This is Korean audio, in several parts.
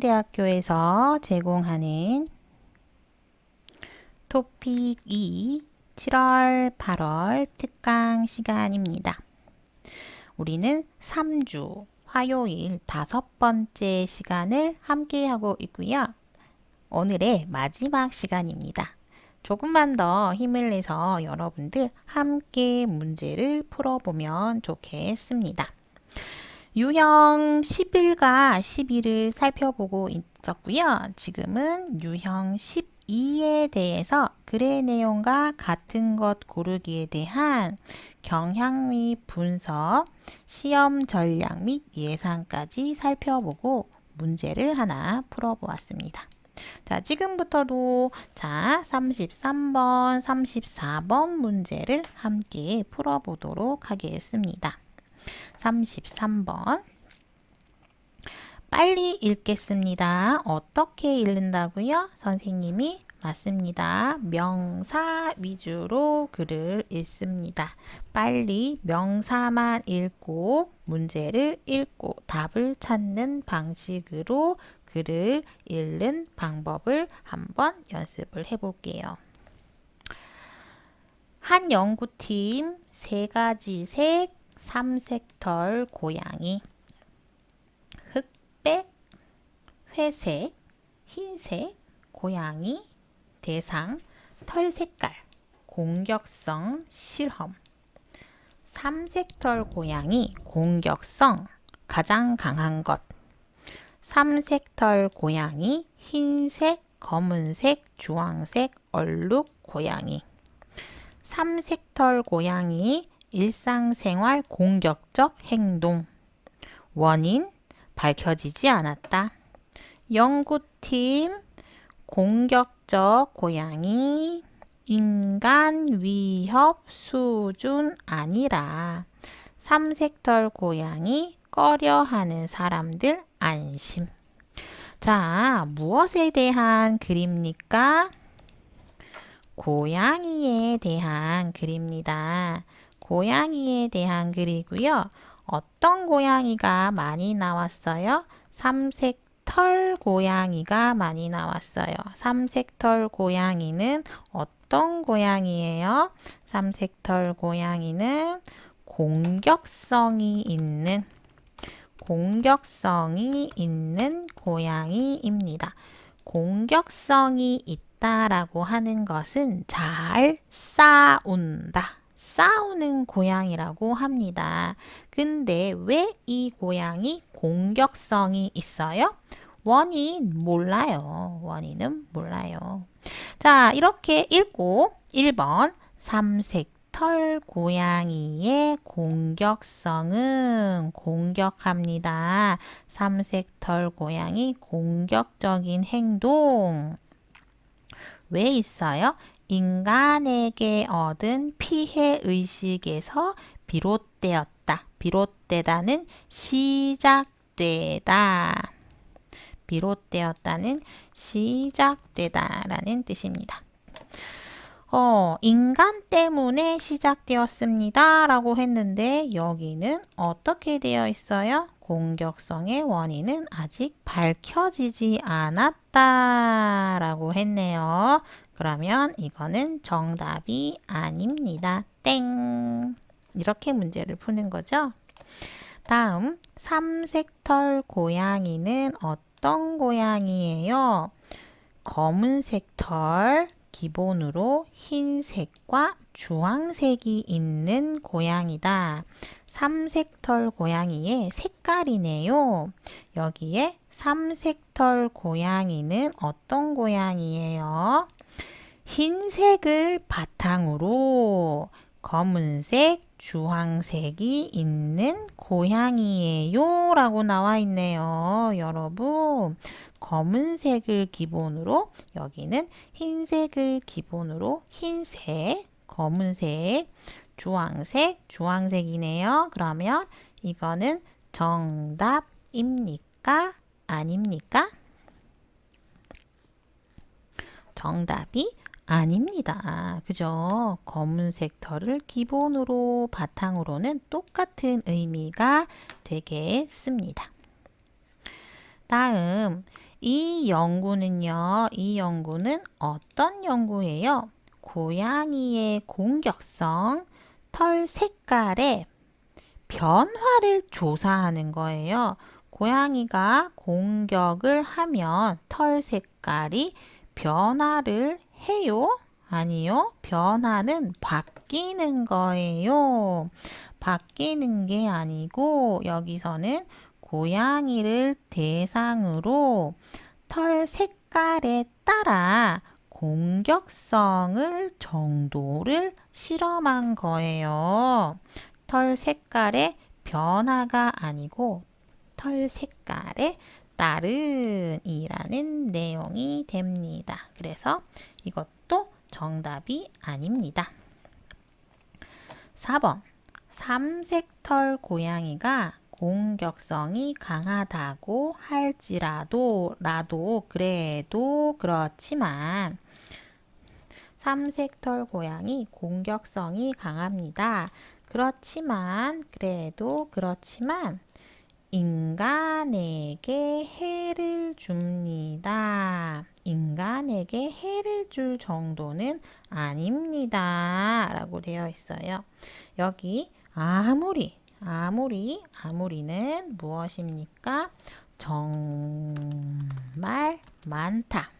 대학교에서 제공하는 토픽 2 7월, 8월 특강 시간입니다. 우리는 3주 화요일 다섯 번째 시간을 함께 하고 있고요. 오늘의 마지막 시간입니다. 조금만 더 힘을 내서 여러분들 함께 문제를 풀어보면 좋겠습니다. 유형 11과 12를 살펴보고 있었고요. 지금은 유형 12에 대해서 글의 내용과 같은 것 고르기에 대한 경향 및 분석, 시험 전략 및 예상까지 살펴보고 문제를 하나 풀어보았습니다. 자, 지금부터도 자, 33번, 34번 문제를 함께 풀어보도록 하겠습니다. 33번. 빨리 읽겠습니다. 어떻게 읽는다고요? 선생님이 맞습니다. 명사 위주로 글을 읽습니다. 빨리 명사만 읽고 문제를 읽고 답을 찾는 방식으로 글을 읽는 방법을 한번 연습을 해 볼게요. 한 연구팀 세 가지 색 삼색털 고양이 흑백, 회색, 흰색 고양이 대상 털 색깔 공격성 실험. 삼색털 고양이 공격성 가장 강한 것. 삼색털 고양이 흰색, 검은색, 주황색 얼룩 고양이. 삼색털 고양이 일상생활 공격적 행동. 원인 밝혀지지 않았다. 연구팀 공격적 고양이 인간 위협 수준 아니라 삼색털 고양이 꺼려하는 사람들 안심. 자, 무엇에 대한 글입니까? 고양이에 대한 글입니다. 고양이에 대한 글이고요. 어떤 고양이가 많이 나왔어요? 삼색 털 고양이가 많이 나왔어요. 삼색 털 고양이는 어떤 고양이예요? 삼색 털 고양이는 공격성이 있는 공격성이 있는 고양이입니다. 공격성이 있다라고 하는 것은 잘 싸운다. 싸우는 고양이라고 합니다. 근데 왜 이 고양이 공격성이 있어요? 원인 몰라요. 원인은 몰라요. 자, 이렇게 읽고 1번 삼색털 고양이의 공격성은 공격합니다. 삼색털 고양이 공격적인 행동 왜 있어요? 인간에게 얻은 피해 의식에서 비롯되었다. 비롯되다는 시작되다. 비롯되었다는 시작되다라는 뜻입니다. 어, 인간 때문에 시작되었습니다. 라고 했는데 여기는 어떻게 되어 있어요? 공격성의 원인은 아직 밝혀지지 않았다. 라고 했네요. 그러면 이거는 정답이 아닙니다. 땡. 이렇게 문제를 푸는 거죠. 다음, 삼색털 고양이는 어떤 고양이예요? 검은색 털, 기본으로 흰색과 주황색이 있는 고양이다. 삼색털 고양이의 색깔이네요. 여기에 삼색털 고양이는 어떤 고양이예요? 흰색을 바탕으로 검은색, 주황색이 있는 고양이에요 라고 나와 있네요. 여러분, 검은색을 기본으로 여기는 흰색을 기본으로 흰색, 검은색, 주황색, 주황색이네요. 그러면 이거는 정답입니까? 아닙니까? 정답이 아닙니다. 그죠? 검은색 털을 기본으로 바탕으로는 똑같은 의미가 되겠습니다. 다음 이 연구는요, 이 연구는 어떤 연구예요? 고양이의 공격성, 털 색깔의 변화를 조사하는 거예요. 고양이가 공격을 하면 털 색깔이 변화를 해요? 아니요. 변화는 바뀌는 거예요. 바뀌는 게 아니고 여기서는 고양이를 대상으로 털 색깔에 따라 공격성을 정도를 실험한 거예요. 털 색깔의 변화가 아니고 털 색깔에 따른 이라는 내용이 됩니다. 그래서 이것도 정답이 아닙니다. 4번. 삼색털 고양이가 공격성이 강하다고 할지라도 라도 그래도 그렇지만 삼색털 고양이 공격성이 강합니다. 그렇지만 그래도 그렇지만 인간에게 해를 줍니다. 인간에게 해를 줄 정도는 아닙니다. 라고 되어 있어요. 여기 아무리 아무리 아무리는 무엇입니까? 정말 많다.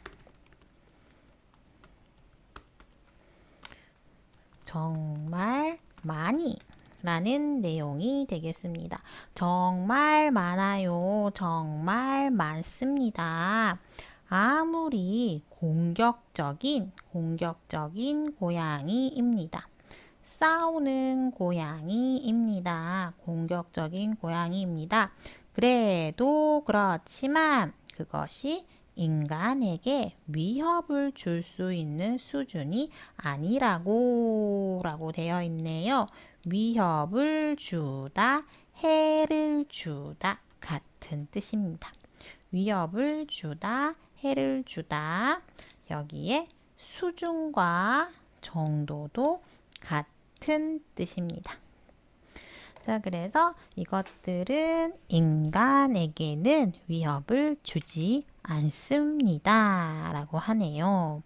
정말 많이 라는 내용이 되겠습니다. 정말 많아요. 정말 많습니다. 아무리 공격적인, 공격적인 고양이입니다. 싸우는 고양이입니다. 공격적인 고양이입니다. 그래도 그렇지만 그것이 인간에게 위협을 줄 수 있는 수준이 아니라고 라고 되어 있네요. 위협을 주다, 해를 주다 같은 뜻입니다. 위협을 주다, 해를 주다. 여기에 수준과 정도도 같은 뜻입니다. 자, 그래서 이것들은 인간에게는 위협을 주지 않습니다. 라고 하네요.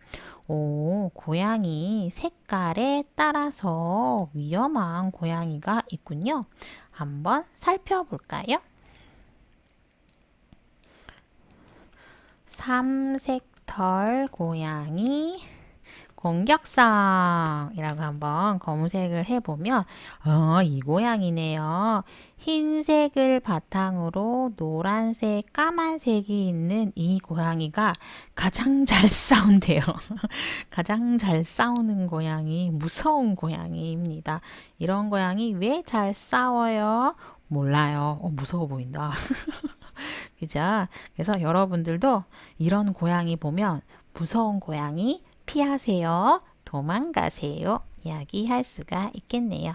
오, 고양이 색깔에 따라서 위험한 고양이가 있군요. 한번 살펴볼까요? 삼색털 고양이 공격성이라고 한번 검색을 해보면 어, 이 고양이네요. 흰색을 바탕으로 노란색, 까만색이 있는 이 고양이가 가장 잘 싸운대요. 가장 잘 싸우는 고양이, 무서운 고양이입니다. 이런 고양이 왜 잘 싸워요? 몰라요. 어, 무서워 보인다. 그죠? 그래서 여러분들도 이런 고양이 보면 무서운 고양이 피하세요. 도망가세요. 이야기할 수가 있겠네요.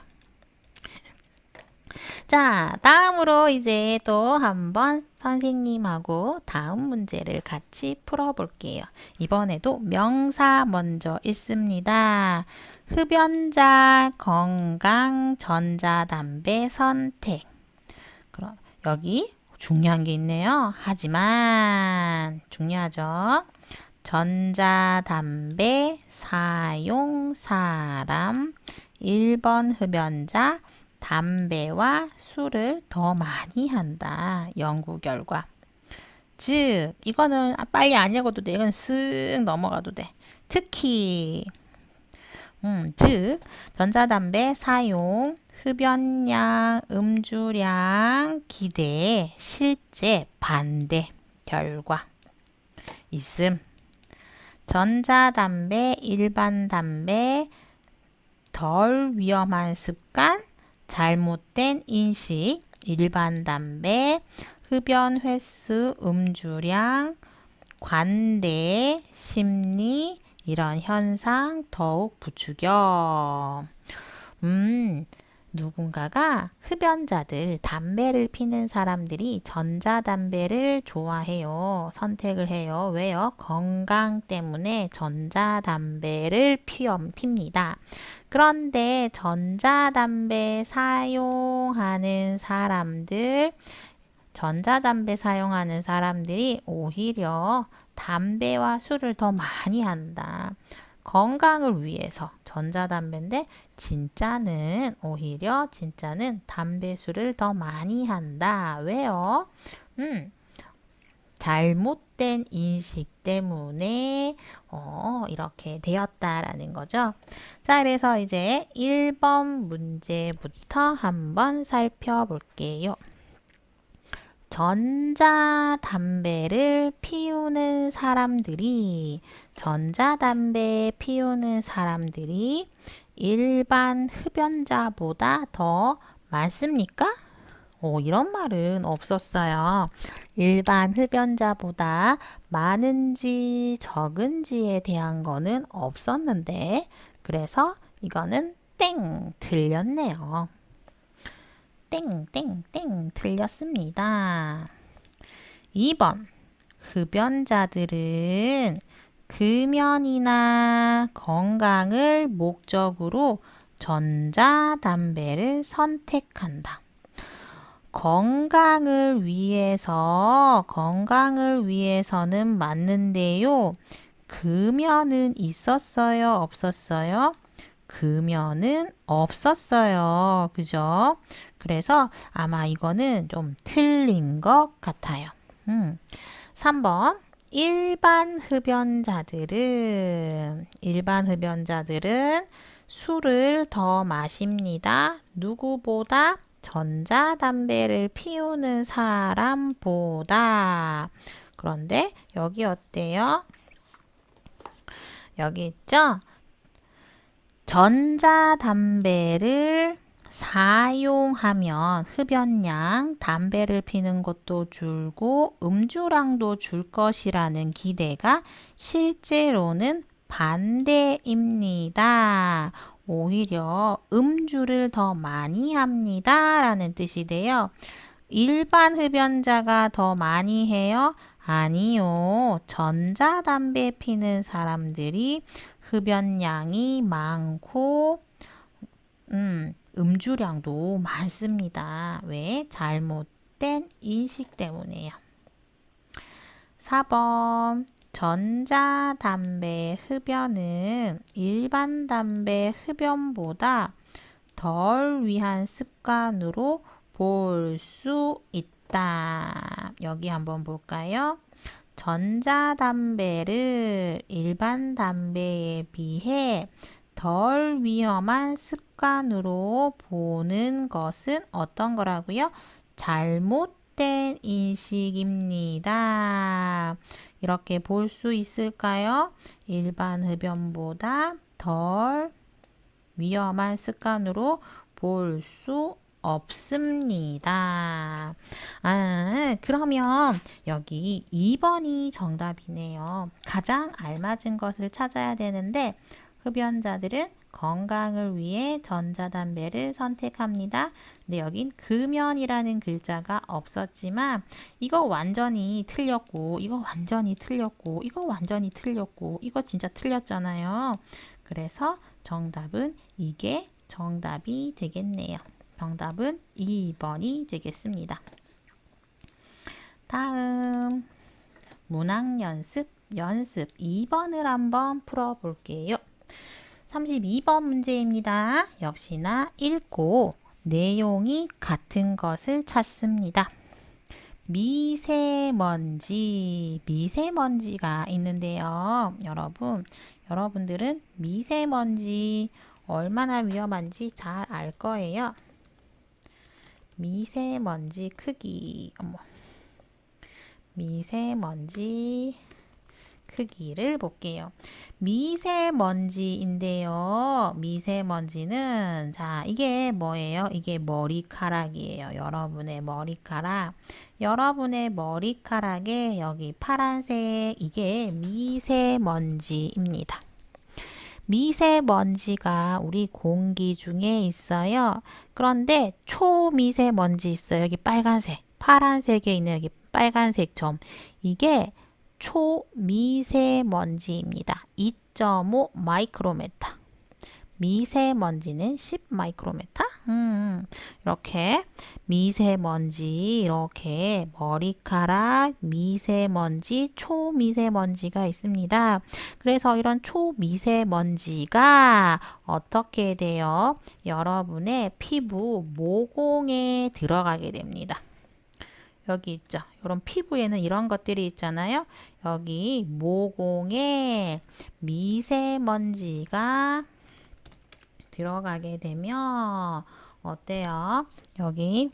자, 다음으로 이제 또 한번 선생님하고 다음 문제를 같이 풀어볼게요. 이번에도 명사 먼저 있습니다. 흡연자, 건강, 전자담배 선택. 그럼 여기 중요한 게 있네요. 하지만 중요하죠. 전자담배 사용 사람 1번 흡연자 담배와 술을 더 많이 한다. 연구 결과. 즉, 이거는 빨리 안 읽어도 돼. 이건 쓱 넘어가도 돼. 특히, 음, 즉, 전자담배 사용, 흡연량, 음주량, 기대, 실제, 반대, 결과. 있음. 전자담배, 일반 담배, 덜 위험한 습관, 잘못된 인식, 일반 담배, 흡연 횟수, 음주량, 관대, 심리, 이런 현상 더욱 부추겨. 음, 누군가가 흡연자들, 담배를 피는 사람들이 전자담배를 좋아해요. 선택을 해요. 왜요? 건강 때문에 전자담배를 핍니다. 그런데 전자담배 사용하는 사람들, 전자담배 사용하는 사람들이 오히려 담배와 술을 더 많이 한다. 건강을 위해서 전자담배인데 진짜는 오히려 진짜는 담배 술을 더 많이 한다. 왜요? 음, 잘못된 인식 때문에 어, 이렇게 되었다라는 거죠. 자, 그래서 이제 1번 문제부터 한번 살펴볼게요. 전자담배를 피우는 사람들이 전자담배 피우는 사람들이 일반 흡연자보다 더 많습니까? 오, 이런 말은 없었어요. 일반 흡연자보다 많은지 적은지에 대한 거는 없었는데, 그래서 이거는 땡, 틀렸네요. 땡, 땡, 땡, 틀렸습니다. 2번. 흡연자들은 금연이나 건강을 목적으로 전자담배를 선택한다. 건강을 위해서, 건강을 위해서는 맞는데요. 금연은 있었어요? 없었어요? 금연은 없었어요. 그죠? 그래서 아마 이거는 좀 틀린 것 같아요. 음. 3번. 일반 흡연자들은, 일반 흡연자들은 술을 더 마십니다. 누구보다? 전자담배를 피우는 사람보다. 그런데 여기 어때요? 여기 있죠? 전자담배를 사용하면 흡연량, 담배를 피는 것도 줄고 음주량도 줄 것이라는 기대가 실제로는 반대입니다. 오히려 음주를 더 많이 합니다. 라는 뜻이 돼요. 일반 흡연자가 더 많이 해요? 아니요. 전자담배 피는 사람들이 흡연량이 많고, 음, 음주량도 많습니다. 왜? 잘못된 인식 때문에요. 4번. 전자담배 흡연은 일반 담배 흡연보다 덜 위한 습관으로 볼 수 있다. 여기 한번 볼까요? 전자담배를 일반 담배에 비해 덜 위험한 습관으로 보는 것은 어떤 거라고요? 잘못된 인식입니다. 이렇게 볼 수 있을까요? 일반 흡연보다 덜 위험한 습관으로 볼 수 없습니다. 아, 그러면 여기 2번이 정답이네요. 가장 알맞은 것을 찾아야 되는데 흡연자들은 건강을 위해 전자담배를 선택합니다. 근데 여긴 금연이라는 글자가 없었지만 이거 완전히 틀렸고 이거 완전히 틀렸고 이거 완전히 틀렸고 이거 진짜 틀렸잖아요. 그래서 정답은 이게 정답이 되겠네요. 정답은 2번이 되겠습니다. 다음 문학 연습 연습 2번을 한번 풀어 볼게요. 32번 문제입니다. 역시나 읽고 내용이 같은 것을 찾습니다. 미세먼지, 미세먼지가 있는데요. 여러분, 여러분들은 미세먼지 얼마나 위험한지 잘 알 거예요. 미세먼지 크기, 어머. 미세먼지 크기를 볼게요. 미세먼지인데요. 미세먼지는 자, 이게 뭐예요? 이게 머리카락이에요. 여러분의 머리카락. 여러분의 머리카락에 여기 파란색 이게 미세먼지입니다. 미세먼지가 우리 공기 중에 있어요. 그런데 초미세먼지 있어요. 여기 빨간색. 파란색에 있는 여기 빨간색 점. 이게 초미세먼지입니다. 2.5 마이크로메타. 미세먼지는 10 마이크로메타? 음, 이렇게 미세먼지 이렇게 머리카락 미세먼지 초미세먼지가 있습니다. 그래서 이런 초미세먼지가 어떻게 돼요? 여러분의 피부 모공에 들어가게 됩니다. 여기 있죠. 이런 피부에는 이런 것들이 있잖아요. 여기 모공에 미세먼지가 들어가게 되면 어때요? 여기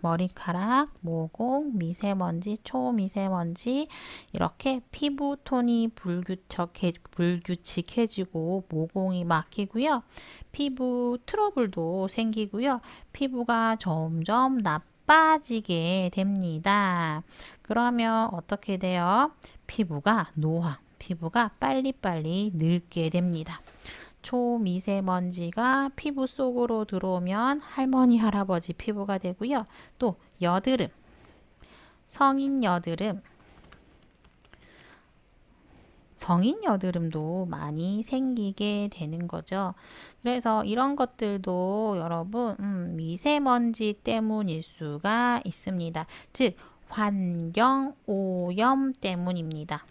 머리카락, 모공, 미세먼지, 초미세먼지 이렇게 피부 톤이 불규칙해, 불규칙해지고 모공이 막히고요. 피부 트러블도 생기고요. 피부가 점점 나빠지게 됩니다. 그러면 어떻게 돼요? 피부가 노화, 피부가 빨리빨리 늙게 됩니다. 초미세먼지가 피부 속으로 들어오면 할머니, 할아버지 피부가 되고요. 또 여드름, 성인 여드름, 성인 여드름도 많이 생기게 되는 거죠. 그래서 이런 것들도 여러분 음, 미세먼지 때문일 수가 있습니다. 즉 환경 오염 때문입니다.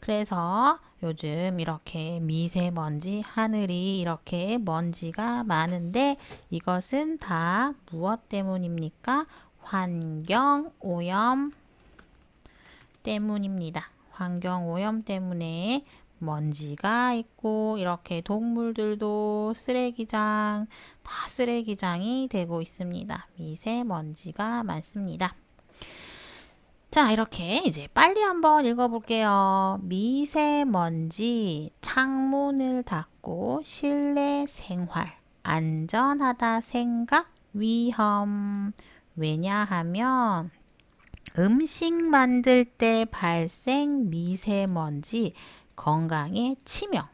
그래서 요즘 이렇게 미세먼지, 하늘이 이렇게 먼지가 많은데 이것은 다 무엇 때문입니까? 환경 오염 때문입니다. 환경 오염 때문에 먼지가 있고 이렇게 동물들도 쓰레기장 다 쓰레기장이 되고 있습니다. 미세먼지가 많습니다. 자, 이렇게 이제 빨리 한번 읽어볼게요. 미세먼지, 창문을 닫고 실내 생활, 안전하다 생각, 위험. 왜냐하면 음식 만들 때 발생 미세먼지, 건강에 치명.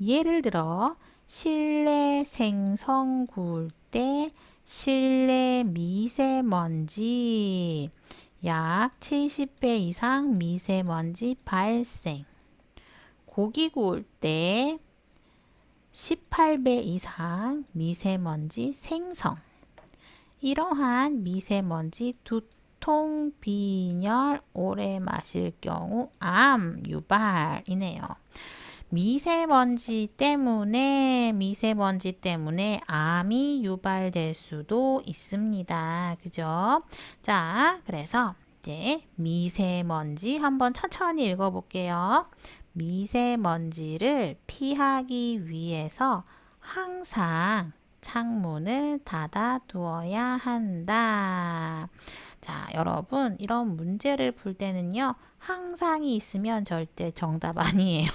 예를 들어, 실내 생선 구울 때 실내 미세먼지, 약 70배 이상 미세먼지 발생. 고기 구울 때 18배 이상 미세먼지 생성. 이러한 미세먼지 두통, 빈혈, 오래 마실 경우 암 유발이네요. 미세먼지 때문에 미세먼지 때문에 암이 유발될 수도 있습니다. 그죠? 자, 그래서 이제 미세먼지 한번 천천히 읽어 볼게요. 미세먼지를 피하기 위해서 항상 창문을 닫아 두어야 한다. 자, 여러분, 이런 문제를 풀 때는요, 항상이 있으면 절대 정답 아니에요.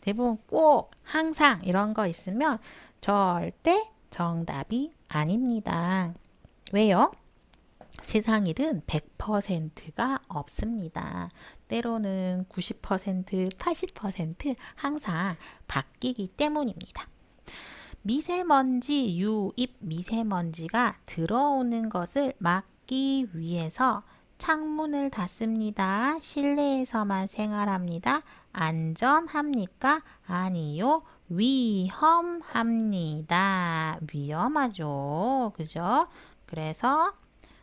대부분 꼭 항상 이런 거 있으면 절대 정답이 아닙니다. 왜요? 세상 일은 100%가 없습니다. 때로는 90%, 80% 항상 바뀌기 때문입니다. 미세먼지 유입 미세먼지가 들어오는 것을 막기 위해서 창문을 닫습니다. 실내에서만 생활합니다. 안전합니까? 아니요. 위험합니다. 위험하죠. 그죠? 그래서,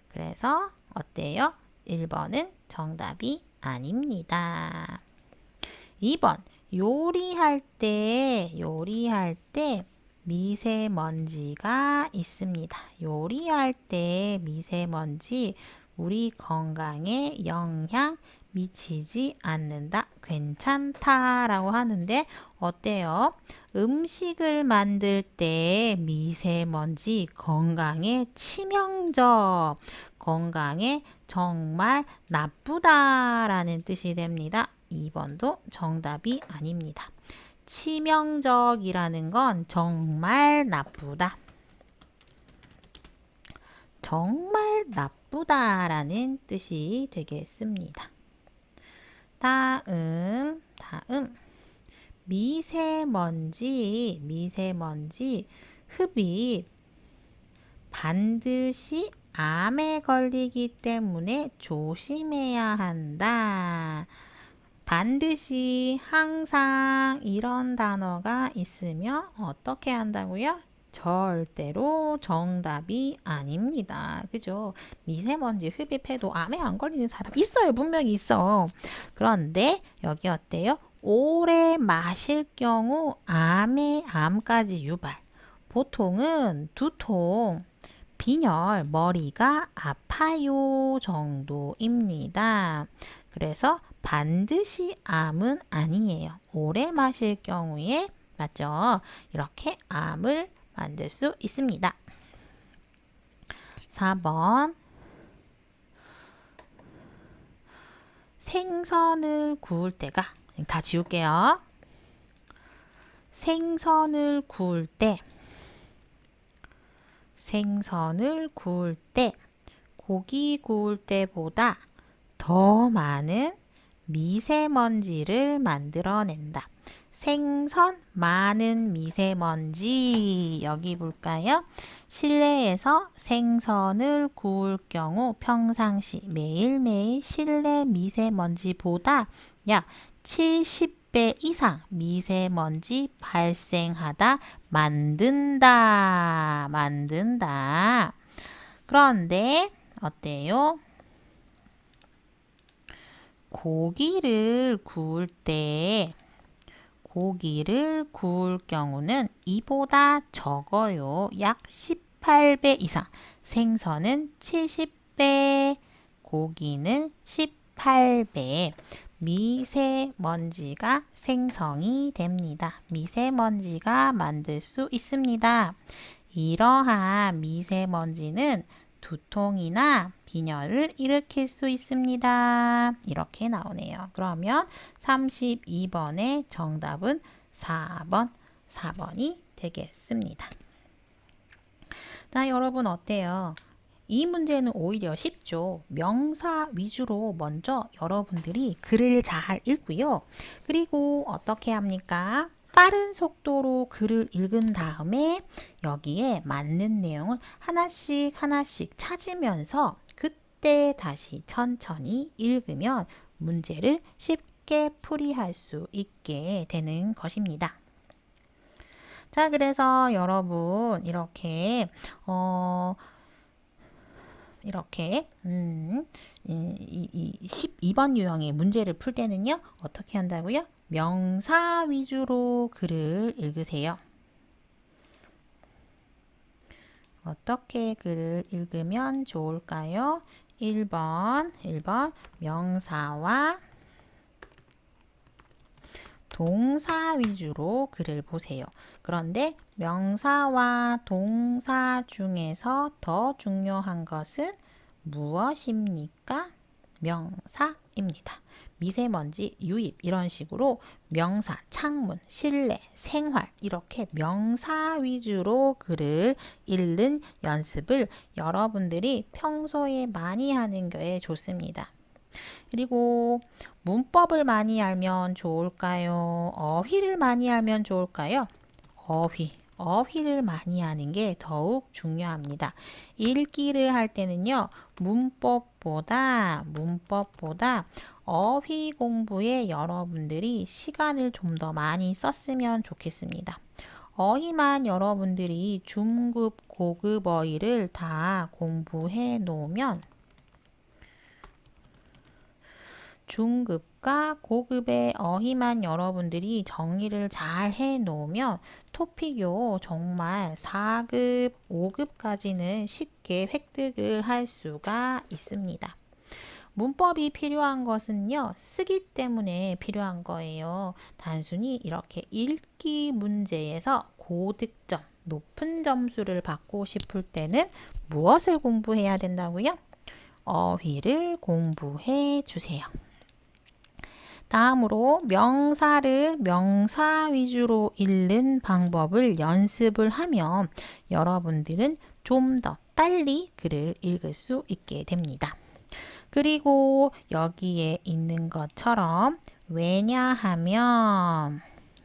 그래서, 어때요? 1번은 정답이 아닙니다. 2번. 요리할 때, 요리할 때 미세먼지가 있습니다. 요리할 때 미세먼지 우리 건강에 영향 미치지 않는다. 괜찮다 라고 하는데 어때요? 음식을 만들 때 미세먼지 건강에 치명적, 건강에 정말 나쁘다 라는 뜻이 됩니다. 2번도 정답이 아닙니다. 치명적이라는 건 정말 나쁘다. 정말 나쁘다 라는 뜻이 되겠습니다. 다음, 다음. 미세먼지, 미세먼지 흡입 반드시 암에 걸리기 때문에 조심해야 한다. 반드시 항상 이런 단어가 있으면 어떻게 한다고요? 절대로 정답이 아닙니다. 그죠? 미세먼지 흡입해도 암에 안 걸리는 사람 있어요. 분명히 있어. 그런데 여기 어때요? 오래 마실 경우 암에 암까지 유발. 보통은 두통, 빈혈, 머리가 아파요 정도입니다. 그래서 반드시 암은 아니에요. 오래 마실 경우에 맞죠? 이렇게 암을 만들 수 있습니다. 4번 생선을 구울 때가 다 지울게요. 생선을 구울 때 생선을 구울 때 고기 구울 때보다 더 많은 미세먼지를 만들어낸다. 생선 많은 미세먼지 여기 볼까요? 실내에서 생선을 구울 경우 평상시 매일매일 실내 미세먼지보다 약 70배 이상 미세먼지 발생하다 만든다 만든다 그런데 어때요? 고기를 구울 때 고기를 구울 경우는 이보다 적어요. 약 18배 이상. 생선은 70배, 고기는 18배. 미세먼지가 생성이 됩니다. 미세먼지가 만들 수 있습니다. 이러한 미세먼지는 두통이나 빈혈을 일으킬 수 있습니다. 이렇게 나오네요. 그러면 32번의 정답은 4번, 4번이 되겠습니다. 자, 여러분 어때요? 이 문제는 오히려 쉽죠. 명사 위주로 먼저 여러분들이 글을 잘 읽고요. 그리고 어떻게 합니까? 빠른 속도로 글을 읽은 다음에 여기에 맞는 내용을 하나씩 하나씩 찾으면서 그때 다시 천천히 읽으면 문제를 쉽게 풀이할 수 있게 되는 것입니다. 자, 그래서 여러분 이렇게 어 이렇게 음, 이, 이 12번 유형의 문제를 풀 때는요 어떻게 한다고요? 명사 위주로 글을 읽으세요. 어떻게 글을 읽으면 좋을까요? 1번, 1번 명사와 동사 위주로 글을 보세요. 그런데 명사와 동사 중에서 더 중요한 것은 무엇입니까? 명사입니다. 미세먼지, 유입 이런 식으로 명사, 창문, 실내, 생활 이렇게 명사 위주로 글을 읽는 연습을 여러분들이 평소에 많이 하는 게 좋습니다. 그리고 문법을 많이 알면 좋을까요? 어휘를 많이 알면 좋을까요? 어휘. 어휘를 많이 하는 게 더욱 중요합니다. 읽기를 할 때는요, 문법보다, 문법보다 어휘 공부에 여러분들이 시간을 좀 더 많이 썼으면 좋겠습니다. 어휘만 여러분들이 중급, 고급 어휘를 다 공부해 놓으면 중급과 고급의 어휘만 여러분들이 정리를 잘 해 놓으면 토픽요 정말 4급, 5급까지는 쉽게 획득을 할 수가 있습니다. 문법이 필요한 것은요, 쓰기 때문에 필요한 거예요. 단순히 이렇게 읽기 문제에서 고득점, 높은 점수를 받고 싶을 때는 무엇을 공부해야 된다고요? 어휘를 공부해 주세요. 다음으로 명사를 명사 위주로 읽는 방법을 연습을 하면 여러분들은 좀 더 빨리 글을 읽을 수 있게 됩니다. 그리고 여기에 있는 것처럼 왜냐하면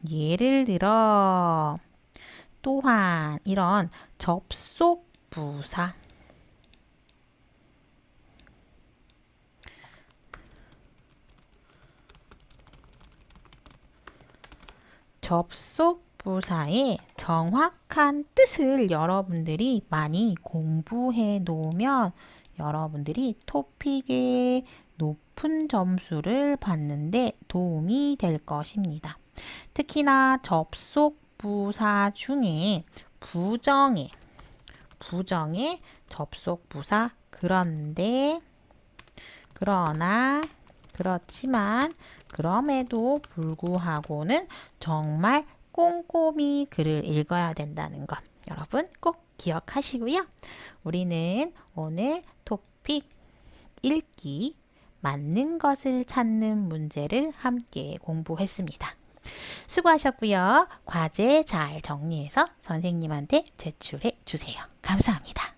예를 들어 또한 이런 접속 부사. 접속 부사의 정확한 뜻을 여러분들이 많이 공부해 놓으면 여러분들이 토픽에 높은 점수를 받는데 도움이 될 것입니다. 특히나 접속 부사 중에 부정의 부정의 접속 부사 그런데 그러나 그렇지만 그럼에도 불구하고는 정말 꼼꼼히 글을 읽어야 된다는 것 여러분 꼭 기억하시고요. 우리는 오늘 토픽 읽기 맞는 것을 찾는 문제를 함께 공부했습니다. 수고하셨고요. 과제 잘 정리해서 선생님한테 제출해 주세요. 감사합니다.